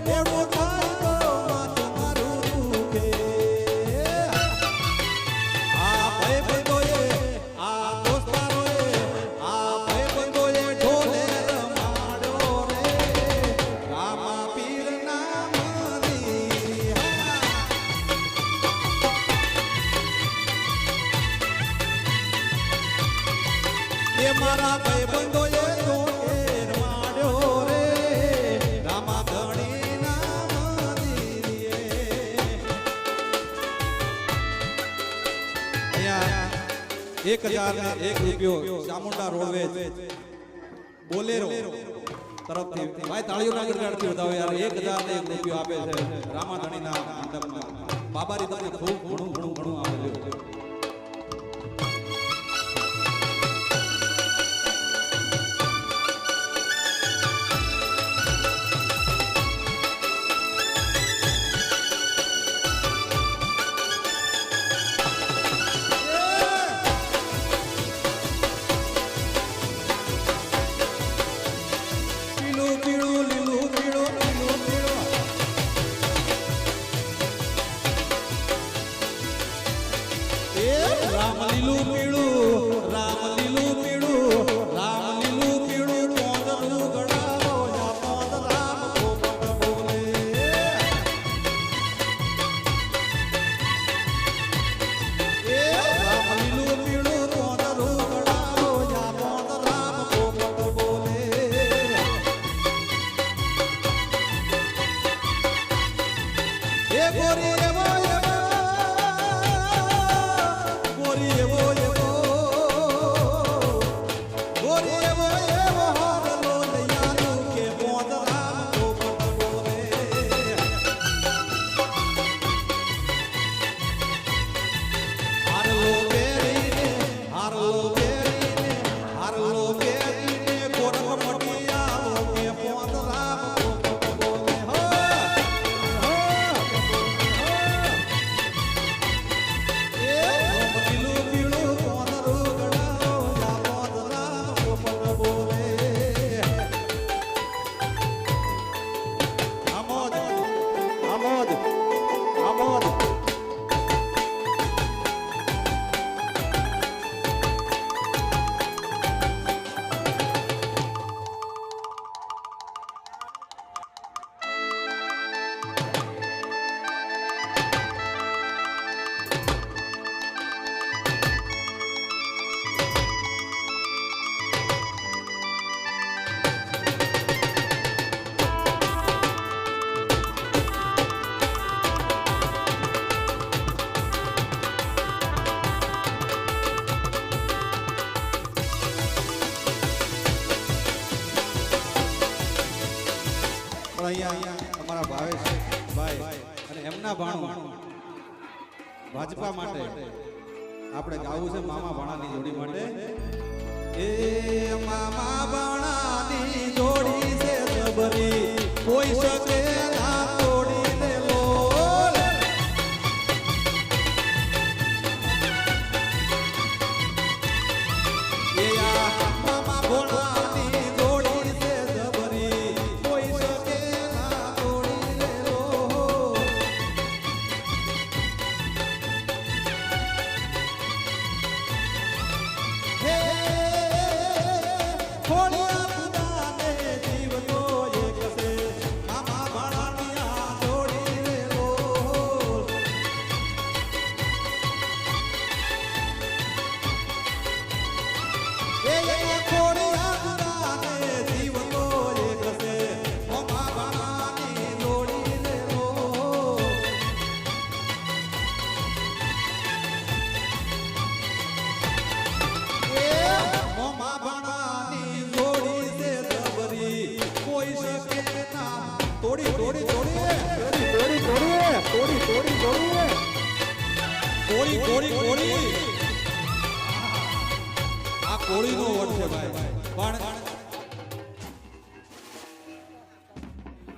More. એક હજાર ને એક રૂપિયો ચામુંડા રોડવે બોલેરો તરફથી. ભાઈ તાળીઓ ના ગરગાડતી બતાવો યાર, એક હજાર એક રૂપિયો આપે છે રામાધણીના મંડપમાં. બાબારી તમને ખૂબ ઘણું રામ લીલું પીળું, રામ લીલું પીળું, રામ લીલું પીળું પોંદરું ગળાવો યા પોંદ રામ પોપટ બોલે. એ રામ લીલું પીળું પોંદરું ગળાવો યા પોંદ રામ ગોરી એવો અને ભાણું. ભાજપા માટે આપણે ગાવું છે મામા ભાણાની જોડી માટે. એ મામા ભાણાની જોડી છે સબરી કોઈ શકે તોડી તોડી આ કોળીનો વટ છે ભાઈ. પણ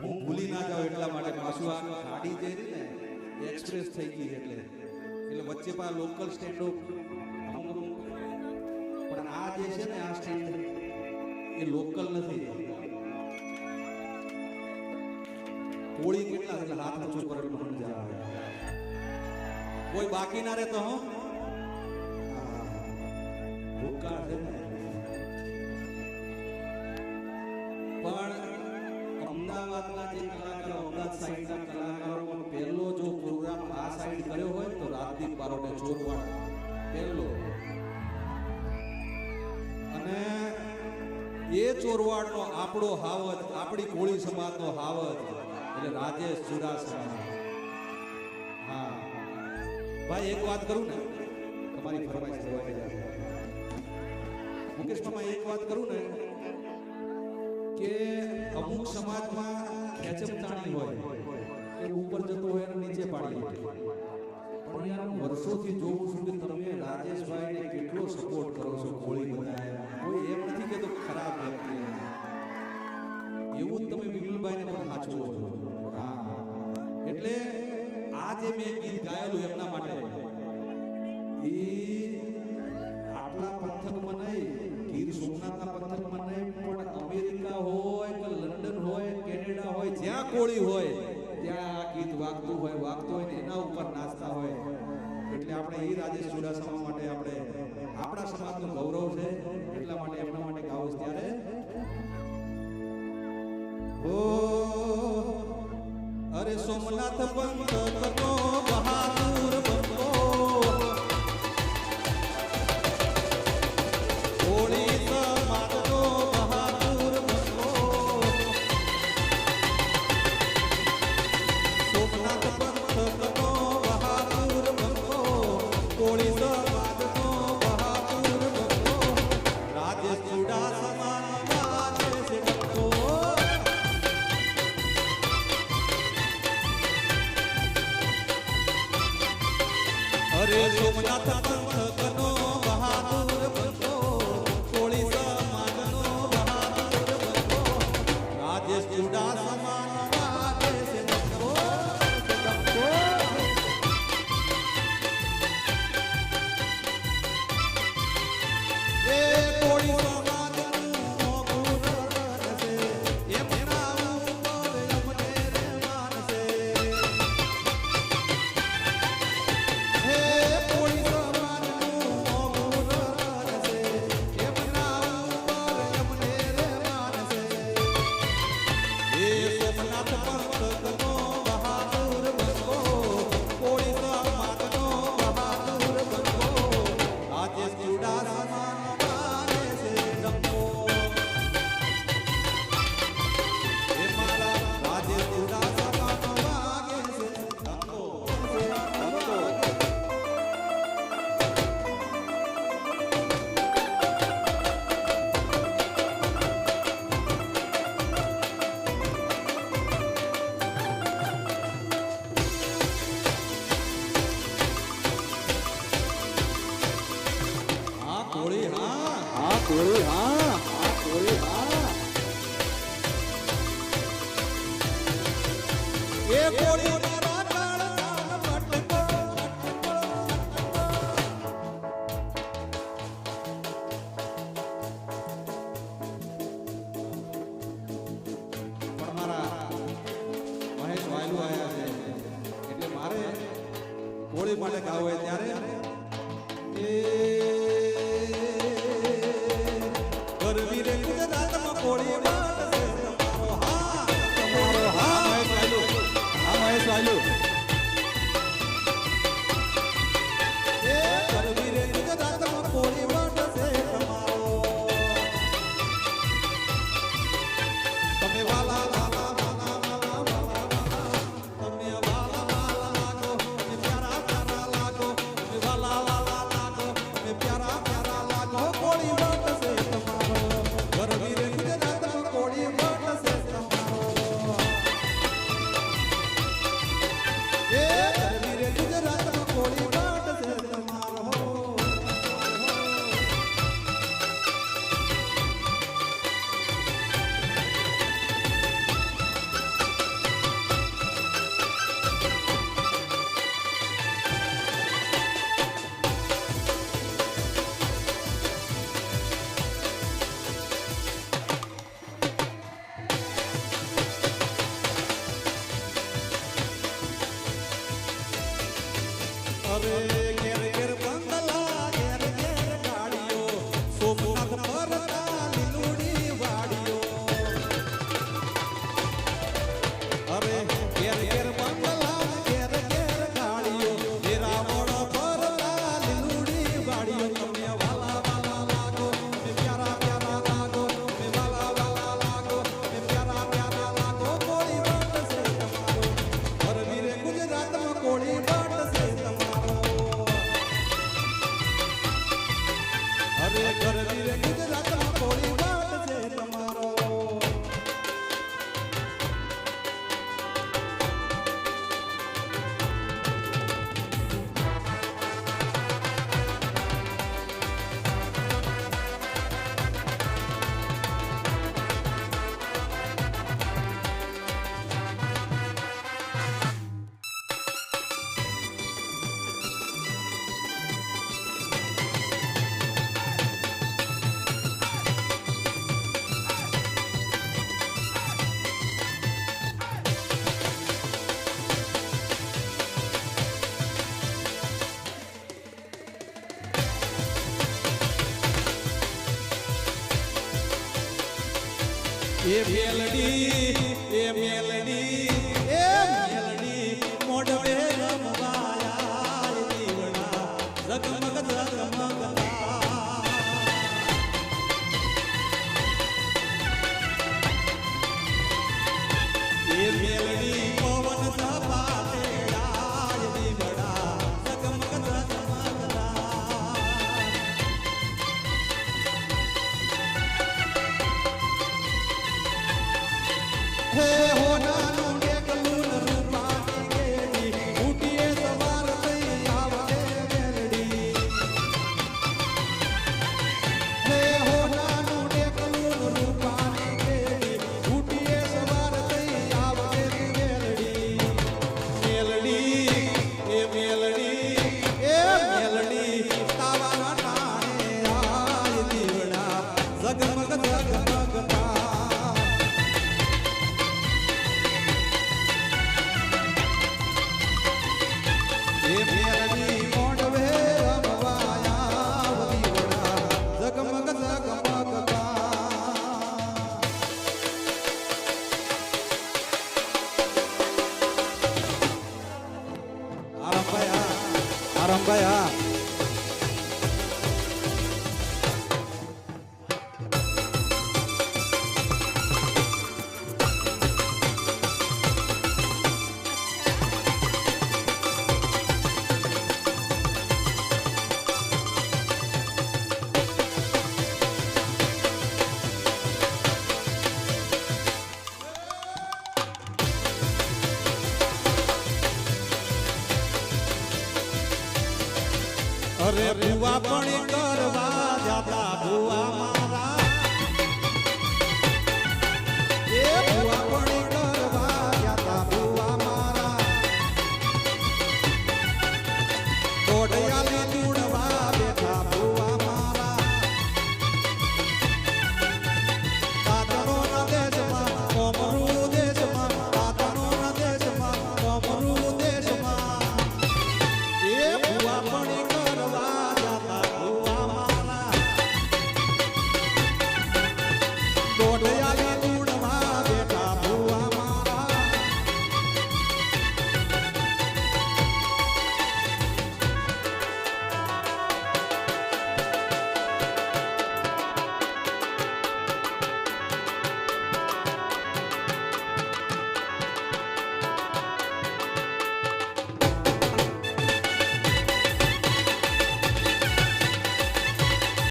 હું ભૂલી ના જાઉં એટલા માટે પાછું આ ગાડી જે રહી ને એક્સપ્રેસ થઈ ગઈ એટલે. એટલે વચ્ચે પા લોકલ સ્ટેન્ડો પણ આ જે છે ને, આ સ્ટેન્ડ એ લોકલ નથી. કોળી કેટલા એટલે હાથ ઊંચું કરે એટલે કોઈ બાકી ના રહેતો હો? ભૂકા છે પણ અમદાવાદના જે કલાકારો, અમદાવાદ સાઈડના કલાકારોનો પહેલો જો પ્રોગ્રામ આ સાઈડ કર્યો હોય તો રાજદીપ બારોટે ચોરવાડ પહેલો. અને એ ચોરવાડનો આપણો હાવજ, આપણી કોળી સમાજનો હાવજ. એટલે રાજેશ ચુડાસમા. હા. ભાઈ, એક વાત કરું ને? તમારી ફરમાઈશ જવાઈ જાય મુકેશ મામા એક વાત કરું ને? કે અમુક સમાજમાં ખેંચમતાણી હોય કે ઉપર જતો હોય અને નીચે પાડી દે પણ યાર હું વર્ષોથી જોઉં છું કે તમે રાજેશભાઈને કેટલો સપોર્ટ કરો છો ગોળી બધાએ. કોઈ એમ નથી કે તો ખરાબ વ્યક્તિ. એવું જ તમે વિમલભાઈને પણ સાચવો છો. હા એટલે આ જે મેં ગીત ગાયેલું એમના માટે. એ આટલા પંથકમાં નહીં, ગીર સોમનાથના પંથકમાં નહીં, પણ અમેરિકા હોય કે લંડન હોય, કેનેડા હોય, જ્યાં કોળી હોય, ત્યાં આ ગીત વાગતું હોય વાગતું હોય ને એના ઉપર નાચતા હોય. એટલે આપણે એ રાજેશ ચુડાસમા માટે આપણે, આપણા સમાજનું ગૌરવ છે, એટલા માટે એમના માટે ગાવું ત્યારે. ઓ અરે સોમનાથ પંથકનો બહાદુર બંકો એ મેલડી એ મેલડી.